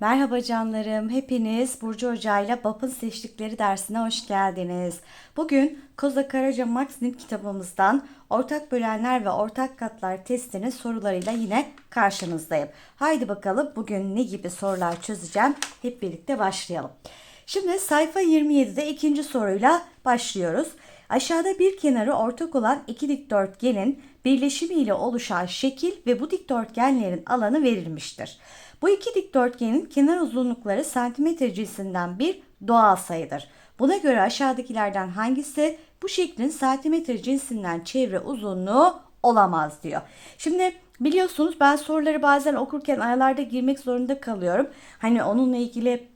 Merhaba canlarım, hepiniz Burcu Hoca ile BAP'ın seçtikleri dersine hoş geldiniz. Bugün Koza Karaca Max'in kitabımızdan ortak bölenler ve ortak katlar testinin sorularıyla yine karşınızdayım. Haydi bakalım bugün ne gibi sorular çözeceğim, hep birlikte başlayalım. Şimdi sayfa 27'de ikinci soruyla başlıyoruz. Aşağıda bir kenarı ortak olan iki dikdörtgenin birleşimiyle oluşan şekil ve bu dikdörtgenlerin alanı verilmiştir. Bu iki dikdörtgenin kenar uzunlukları santimetre cinsinden bir doğal sayıdır. Buna göre aşağıdakilerden hangisi bu şeklin santimetre cinsinden çevre uzunluğu olamaz diyor. Şimdi biliyorsunuz ben soruları bazen okurken aralarda girmek zorunda kalıyorum. Hani onunla ilgili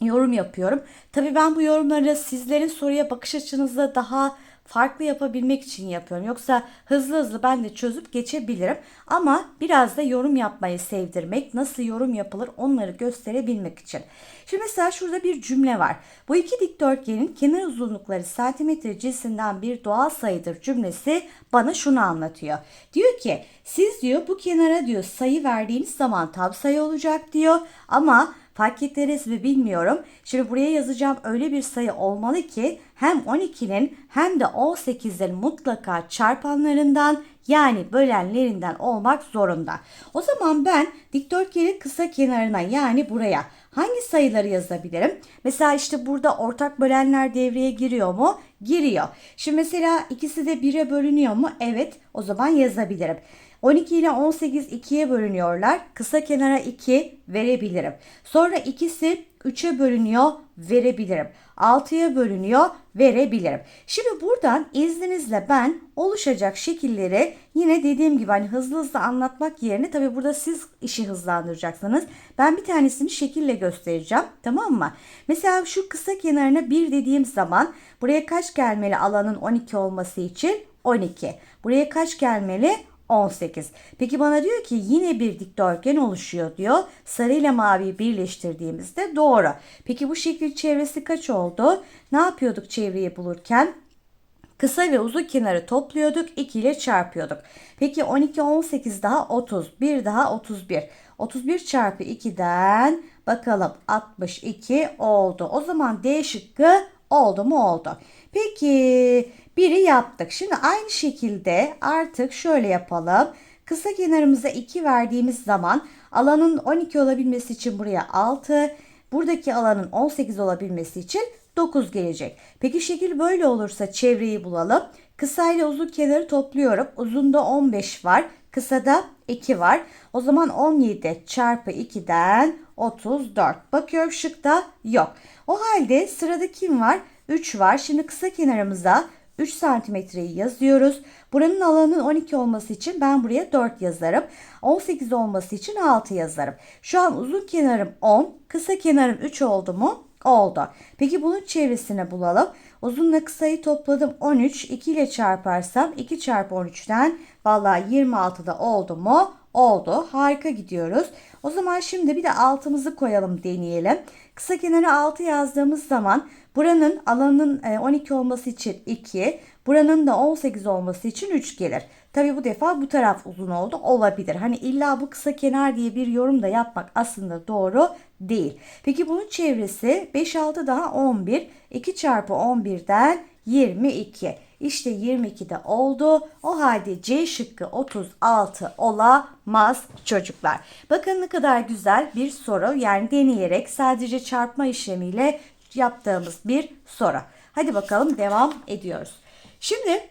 yorum yapıyorum. Tabii ben bu yorumları sizlerin soruya bakış açınızda daha farklı yapabilmek için yapıyorum. Yoksa hızlı hızlı ben de çözüp geçebilirim. Ama biraz da yorum yapmayı sevdirmek, nasıl yorum yapılır onları gösterebilmek için. Şimdi mesela şurada bir cümle var. Bu iki dikdörtgenin kenar uzunlukları santimetre cinsinden bir doğal sayıdır cümlesi bana şunu anlatıyor. Diyor ki siz diyor bu kenara diyor sayı verdiğiniz zaman tam sayı olacak diyor ama fark ettiniz mi bilmiyorum. Şimdi buraya yazacağım öyle bir sayı olmalı ki hem 12'nin hem de 18'in mutlaka çarpanlarından yani bölenlerinden olmak zorunda. O zaman ben dikdörtgenin kısa kenarına yani buraya hangi sayıları yazabilirim? Mesela işte burada ortak bölenler devreye giriyor mu? Giriyor. Şimdi mesela ikisi de 1'e bölünüyor mu? Evet o zaman yazabilirim. 12 ile 18 2'ye bölünüyorlar. Kısa kenara 2 verebilirim. Sonra ikisi 3'e bölünüyor verebilirim. 6'ya bölünüyor verebilirim. Şimdi buradan izninizle ben oluşacak şekilleri yine dediğim gibi hani hızlı hızlı anlatmak yerine tabi burada siz işi hızlandıracaksınız. Ben bir tanesini şekille göstereceğim tamam mı? Mesela şu kısa kenarına 1 dediğim zaman buraya kaç gelmeli alanın 12 olması için? 12. Buraya kaç gelmeli? 18. Peki bana diyor ki yine bir dikdörtgen oluşuyor diyor. Sarı ile maviyi birleştirdiğimizde doğru. Peki bu şekil çevresi kaç oldu? Ne yapıyorduk çevreyi bulurken? Kısa ve uzun kenarı topluyorduk. 2 ile çarpıyorduk. Peki 12, 18 daha 30. 1 daha 31. 31 çarpı 2'den bakalım 62 oldu. O zaman D şıkkı oldu mu oldu. Peki biri yaptık. Şimdi aynı şekilde artık şöyle yapalım. Kısa kenarımıza 2 verdiğimiz zaman alanın 12 olabilmesi için buraya 6, buradaki alanın 18 olabilmesi için 9 gelecek. Peki şekil böyle olursa çevreyi bulalım. Kısa ile uzun kenarı topluyorum. Uzunda 15 var. Kısada 2 var. O zaman 17 çarpı 2'den 34. Bakıyorum şıkta yok. O halde sırada kim var? 3 var. Şimdi kısa kenarımıza 3 santimetreyi yazıyoruz. Buranın alanının 12 olması için ben buraya 4 yazarım. 18 olması için 6 yazarım. Şu an uzun kenarım 10, kısa kenarım 3 oldu mu? Oldu. Peki bunun çevresini bulalım. Uzunla kısayı topladım 13. 2 ile çarparsam 2 çarpı 13'ten vallahi 26'da oldu mu? Oldu. Harika gidiyoruz. O zaman şimdi bir de altımızı koyalım deneyelim. Kısa kenara 6 yazdığımız zaman buranın alanının 12 olması için 2, buranın da 18 olması için 3 gelir. Tabi bu defa bu taraf uzun oldu olabilir. Hani illa bu kısa kenar diye bir yorum da yapmak aslında doğru değil. Peki bunun çevresi 5 6 daha 11. 2 çarpı 11'den 22. İşte 22'de oldu. O halde C şıkkı 36 olamaz çocuklar. Bakın ne kadar güzel bir soru. Yani deneyerek sadece çarpma işlemiyle yaptığımız bir soru. Hadi bakalım devam ediyoruz. Şimdi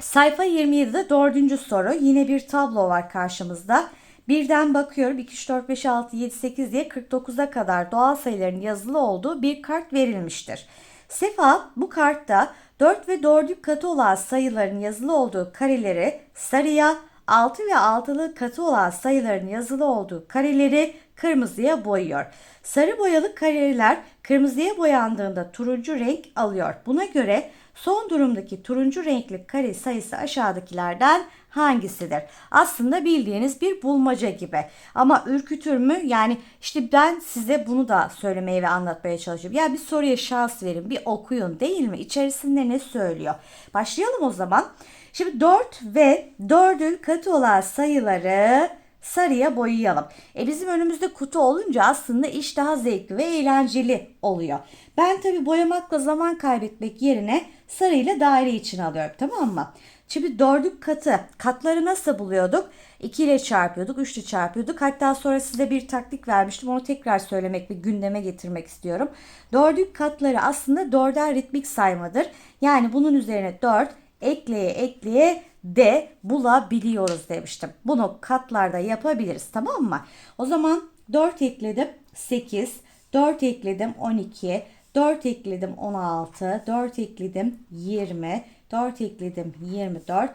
sayfa 27'de dördüncü soru. Yine bir tablo var karşımızda. Birden bakıyorum 2, 3, 4, 5, 6, 7, 8 diye 49'a kadar doğal sayıların yazılı olduğu bir kart verilmiştir. Sefa bu kartta 4 ve 4'lük katı olan sayıların yazılı olduğu kareleri sarıya, 6 ve 6'lı katı olan sayıların yazılı olduğu kareleri kırmızıya boyuyor. Sarı boyalı kareler kırmızıya boyandığında turuncu renk alıyor. Buna göre son durumdaki turuncu renkli kare sayısı aşağıdakilerden hangisidir? Aslında bildiğiniz bir bulmaca gibi. Ama ürkütür mü? Yani işte ben size bunu da söylemeye ve anlatmaya çalışıyorum. Ya bir soruya şans verin, bir okuyun değil mi? İçerisinde ne söylüyor? Başlayalım o zaman. Şimdi 4 ve 4'ün katı olan sayıları sarıya boyayalım. E bizim önümüzde kutu olunca aslında iş daha zevkli ve eğlenceli oluyor. Ben tabi boyamakla zaman kaybetmek yerine sarıyla daire için alıyorum tamam mı? Şimdi dördük katı katları nasıl buluyorduk? 2 ile çarpıyorduk, 3 ile çarpıyorduk. Hatta sonra size bir taktik vermiştim. Onu tekrar söylemek ve gündeme getirmek istiyorum. Dördük katları aslında dörder ritmik saymadır. Yani bunun üzerine 4 ekleye ekleye de bulabiliyoruz demiştim. Bunu katlarda yapabiliriz tamam mı? O zaman 4 ekledim 8, 4 ekledim 12, 4 ekledim 16, 4 ekledim 20, 4 ekledim 24,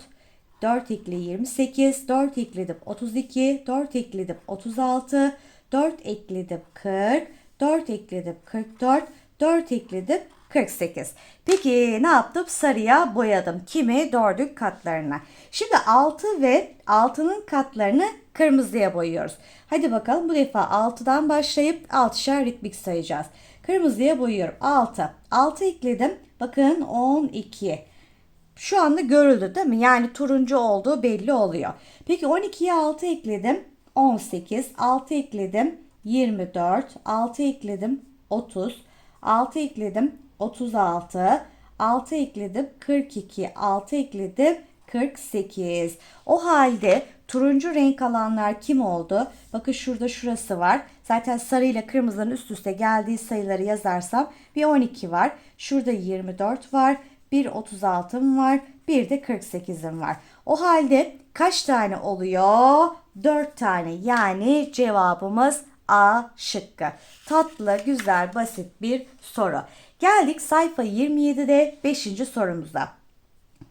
4 ekle 28, 4 ekledim 32, 4 ekledim 36, 4 ekledim 40, 4 ekledim 44, 4 ekledim 48. Peki ne yaptım? Sarıya boyadım. Kimi? Dördük katlarına. Şimdi 6 ve 6'nın katlarını kırmızıya boyuyoruz. Hadi bakalım bu defa 6'dan başlayıp 6'şer ritmik sayacağız. Kırmızıya boyuyorum. 6. 6 ekledim. Bakın 12. Şu anda görüldü değil mi? Yani turuncu olduğu belli oluyor. Peki 12'ye 6 ekledim. 18. 6 ekledim. 24. 6 ekledim. 30. 6 ekledim. 36. 6 ekledim. 42. 6 ekledim. 48. O halde turuncu renk alanlar kim oldu? Bakın şurada şurası var. Zaten sarı ile kırmızının üst üste geldiği sayıları yazarsam bir 12 var. Şurada 24 var. Bir 36'm var. Bir de 48'im var. O halde kaç tane oluyor? 4 tane. Yani cevabımız A şıkkı. Tatlı, güzel, basit bir soru. Geldik sayfa 27'de 5. sorumuza.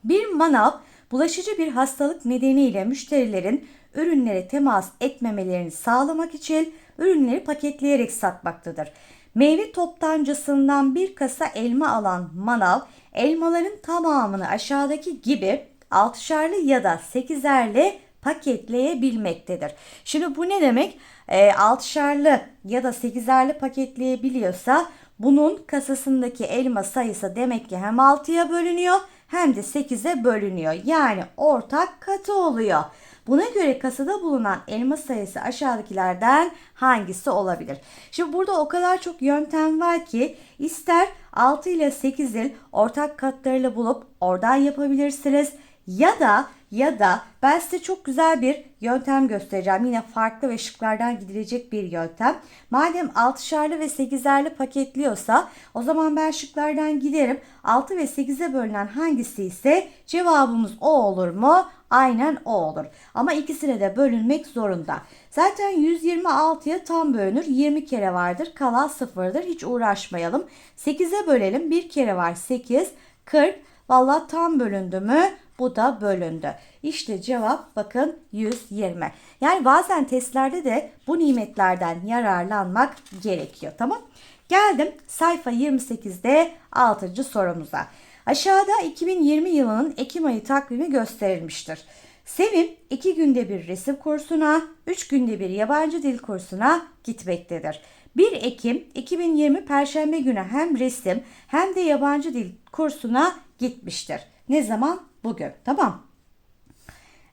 Bir manav bulaşıcı bir hastalık nedeniyle müşterilerin ürünlere temas etmemelerini sağlamak için ürünleri paketleyerek satmaktadır. Meyve toptancısından bir kasa elma alan manav elmaların tamamını aşağıdaki gibi altışarlı ya da sekizerli paketleyebilmektedir. Şimdi bu ne demek? E, altışarlı ya da sekizerli paketleyebiliyorsa bunun kasasındaki elma sayısı demek ki hem 6'ya bölünüyor hem de 8'e bölünüyor. Yani ortak katı oluyor. Buna göre kasada bulunan elma sayısı aşağıdakilerden hangisi olabilir? Şimdi burada o kadar çok yöntem var ki ister 6 ile 8'in ortak katlarıyla bulup oradan yapabilirsiniz. Ya da ya da ben size çok güzel bir yöntem göstereceğim. Yine farklı ve şıklardan gidilecek bir yöntem. Madem 6'şarlı ve 8'erli paketliyorsa o zaman ben şıklardan giderim. 6 ve 8'e bölünen hangisi ise cevabımız o olur mu? Aynen o olur. Ama ikisine de bölünmek zorunda. Zaten 126'ya tam bölünür. 20 kere vardır. Kalan sıfırdır. Hiç uğraşmayalım. 8'e bölelim. Bir kere var 8. 40. Valla tam bölündü mü? Bu da bölündü. İşte cevap bakın 120. Yani bazen testlerde de bu nimetlerden yararlanmak gerekiyor. Tamam. Geldim sayfa 28'de 6. sorumuza. Aşağıda 2020 yılının Ekim ayı takvimi gösterilmiştir. Sevim 2 günde bir resim kursuna, 3 günde bir yabancı dil kursuna gitmektedir. 1 Ekim 2020 Perşembe günü hem resim hem de yabancı dil kursuna gitmiştir. Ne zaman? Bugün. Tamam.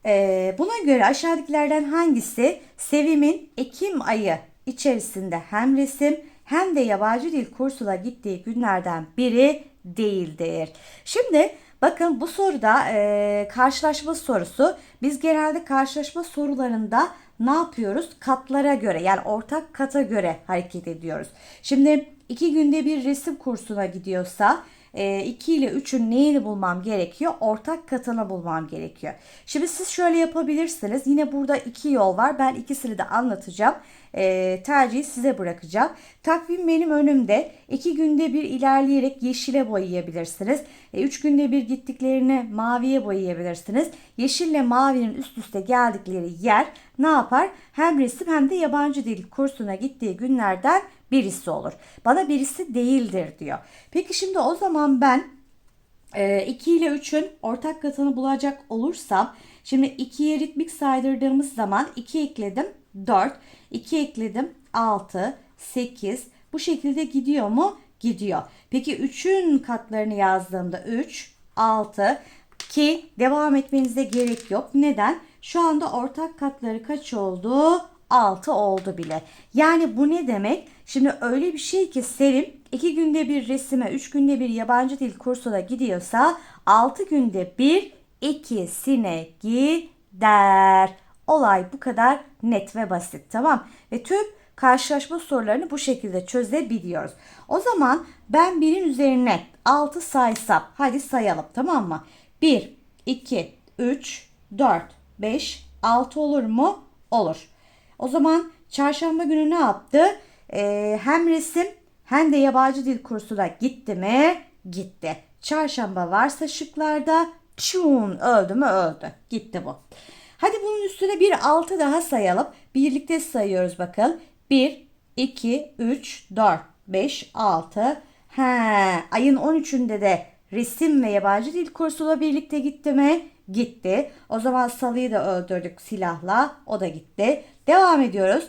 Ee, buna göre aşağıdakilerden hangisi Sevim'in Ekim ayı içerisinde hem resim hem de yabancı dil kursuna gittiği günlerden biri değildir. Şimdi bakın bu soruda e, karşılaşma sorusu. Biz genelde karşılaşma sorularında ne yapıyoruz? Katlara göre yani ortak kata göre hareket ediyoruz. Şimdi iki günde bir resim kursuna gidiyorsa 2 ile 3'ün neyini bulmam gerekiyor? Ortak katını bulmam gerekiyor. Şimdi siz şöyle yapabilirsiniz. Yine burada iki yol var. Ben ikisini de anlatacağım. E, tercihi size bırakacağım. Takvim benim önümde. 2 günde bir ilerleyerek yeşile boyayabilirsiniz. 3 e, günde bir gittiklerini maviye boyayabilirsiniz. Yeşille mavinin üst üste geldikleri yer ne yapar? Hem resim hem de yabancı dil kursuna gittiği günlerden birisi olur. Bana birisi değildir diyor. Peki şimdi o zaman ben 2 e, ile 3'ün ortak katını bulacak olursam şimdi 2'ye ritmik saydırdığımız zaman 2 ekledim 4, 2 ekledim 6, 8 bu şekilde gidiyor mu? Gidiyor. Peki 3'ün katlarını yazdığımda 3, 6 ki devam etmenize gerek yok. Neden? Şu anda ortak katları kaç oldu? 6 oldu bile. Yani bu ne demek? Şimdi öyle bir şey ki Selim 2 günde bir resime, 3 günde bir yabancı dil kursuna gidiyorsa 6 günde bir ikisine gider. Olay bu kadar net ve basit tamam. Ve tüm karşılaşma sorularını bu şekilde çözebiliyoruz. O zaman ben birin üzerine 6 saysam hadi sayalım tamam mı? 1, 2, 3, 4, 5, 6 olur mu? Olur. O zaman çarşamba günü ne yaptı? Ee, hem resim hem de yabancı dil kursuna gitti mi? Gitti. Çarşamba varsa şıklarda çun öldü mü öldü. Gitti bu. Hadi bunun üstüne bir 6 daha sayalım. Birlikte sayıyoruz bakın. 1, 2, 3, 4, 5, 6. He, ayın 13'ünde de resim ve yabancı dil kursuyla birlikte gitti mi? Gitti. O zaman salıyı da öldürdük silahla. O da gitti. Devam ediyoruz.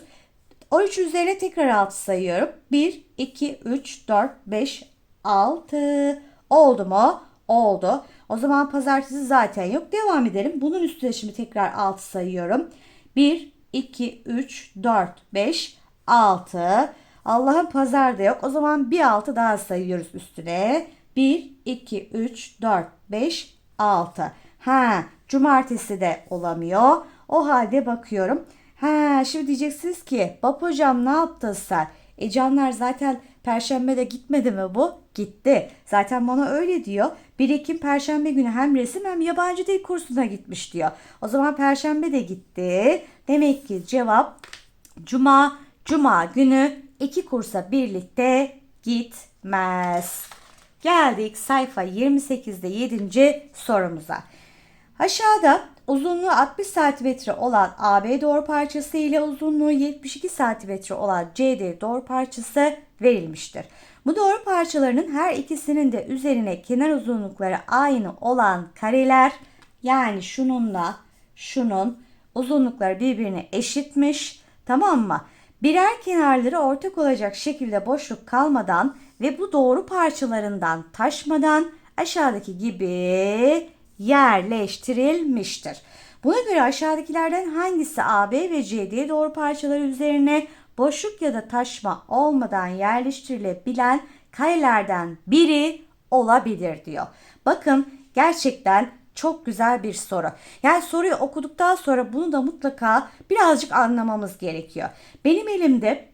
13 üzerine tekrar 6 sayıyorum. 1, 2, 3, 4, 5, 6. Oldu mu? Oldu. O zaman pazartesi zaten yok. Devam edelim. Bunun üstüne şimdi tekrar 6 sayıyorum. 1, 2, 3, 4, 5, 6. Allah'ın pazar da yok. O zaman bir 6 daha sayıyoruz üstüne. 1, 2, 3, 4, 5, 6. Ha, cumartesi de olamıyor. O halde bakıyorum. Ha, şimdi diyeceksiniz ki Bap hocam ne yaptın sen? E canlar zaten perşembe de gitmedi mi bu? Gitti. Zaten bana öyle diyor. 1 Ekim perşembe günü hem resim hem yabancı dil kursuna gitmiş diyor. O zaman perşembe de gitti. Demek ki cevap cuma cuma günü iki kursa birlikte gitmez. Geldik sayfa 28'de 7. sorumuza. Aşağıda uzunluğu 60 cm olan AB doğru parçası ile uzunluğu 72 cm olan CD doğru parçası verilmiştir. Bu doğru parçalarının her ikisinin de üzerine kenar uzunlukları aynı olan kareler yani şununla şunun uzunlukları birbirine eşitmiş. Tamam mı? Birer kenarları ortak olacak şekilde boşluk kalmadan ve bu doğru parçalarından taşmadan aşağıdaki gibi yerleştirilmiştir. Buna göre aşağıdakilerden hangisi AB ve CD doğru parçaları üzerine boşluk ya da taşma olmadan yerleştirilebilen karelerden biri olabilir diyor. Bakın gerçekten çok güzel bir soru. Yani soruyu okuduktan sonra bunu da mutlaka birazcık anlamamız gerekiyor. Benim elimde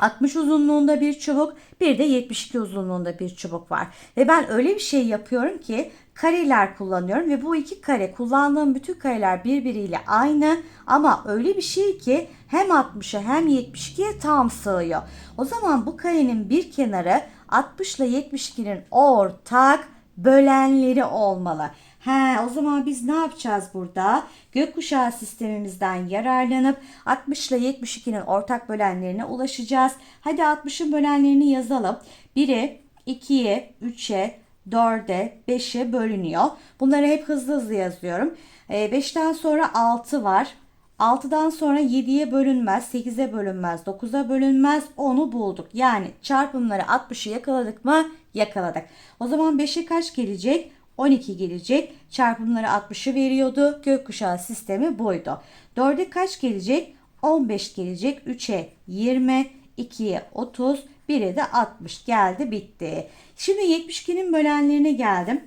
60 uzunluğunda bir çubuk, bir de 72 uzunluğunda bir çubuk var. Ve ben öyle bir şey yapıyorum ki kareler kullanıyorum ve bu iki kare kullandığım bütün kareler birbiriyle aynı ama öyle bir şey ki hem 60'a hem 72'ye tam sığıyor. O zaman bu karenin bir kenarı 60 ile 72'nin ortak bölenleri olmalı. He, o zaman biz ne yapacağız burada? Gökkuşağı sistemimizden yararlanıp 60 ile 72'nin ortak bölenlerine ulaşacağız. Hadi 60'ın bölenlerini yazalım. 1'e, 2'ye, 3'e, 4'e, 5'e bölünüyor. Bunları hep hızlı hızlı yazıyorum. 5'ten sonra 6 var. 6'dan sonra 7'ye bölünmez, 8'e bölünmez, 9'a bölünmez. Onu bulduk. Yani çarpımları 60'ı yakaladık mı? Yakaladık. O zaman 5'e kaç gelecek? 12 gelecek. Çarpımları 60'ı veriyordu. Gökkuşağı sistemi buydu. 4'e kaç gelecek? 15 gelecek. 3'e 20, 2'ye 30, 1'e de 60 geldi bitti. Şimdi 72'nin bölenlerine geldim.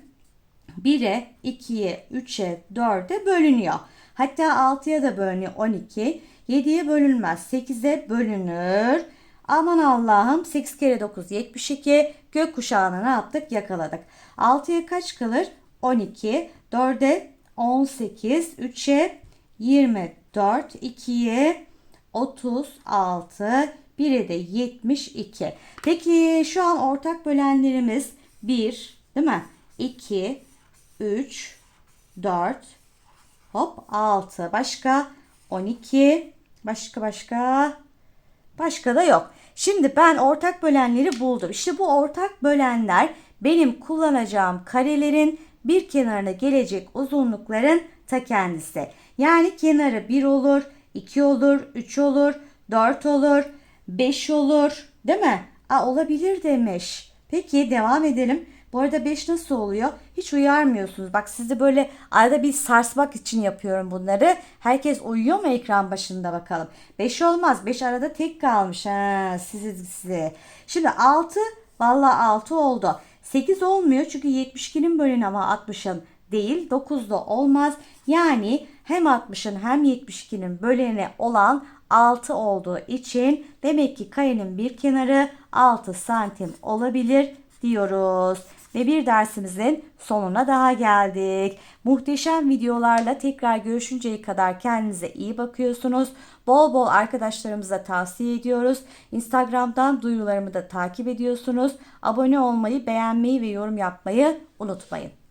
1'e, 2'ye, 3'e, 4'e bölünüyor. Hatta 6'ya da bölünüyor 12. 7'ye bölünmez. 8'e bölünür. Aman Allah'ım 8 kere 9 72. Gökkuşağını ne yaptık? Yakaladık. 6'ya kaç kalır? 12. 4'e 18. 3'e 24. 2'ye 36. 1'e de 72. Peki şu an ortak bölenlerimiz 1 değil mi? 2, 3, 4, hop 6. Başka 12. Başka başka. Başka da yok. Şimdi ben ortak bölenleri buldum. İşte bu ortak bölenler benim kullanacağım karelerin bir kenarına gelecek uzunlukların ta kendisi. Yani kenarı 1 olur, 2 olur, 3 olur, 4 olur, 5 olur değil mi? Aa, olabilir demiş. Peki devam edelim. Bu arada 5 nasıl oluyor? Hiç uyarmıyorsunuz. Bak sizi böyle arada bir sarsmak için yapıyorum bunları. Herkes uyuyor mu ekran başında bakalım. 5 olmaz. 5 arada tek kalmış. Ha, sizi size. Şimdi 6 vallahi 6 oldu. 8 olmuyor çünkü 72'nin bölünü ama 60'ın değil. 9 da olmaz. Yani hem 60'ın hem 72'nin böleni olan 6 olduğu için demek ki karenin bir kenarı 6 santim olabilir diyoruz. Ve bir dersimizin sonuna daha geldik. Muhteşem videolarla tekrar görüşünceye kadar kendinize iyi bakıyorsunuz. Bol bol arkadaşlarımıza tavsiye ediyoruz. Instagram'dan duyurularımı da takip ediyorsunuz. Abone olmayı, beğenmeyi ve yorum yapmayı unutmayın.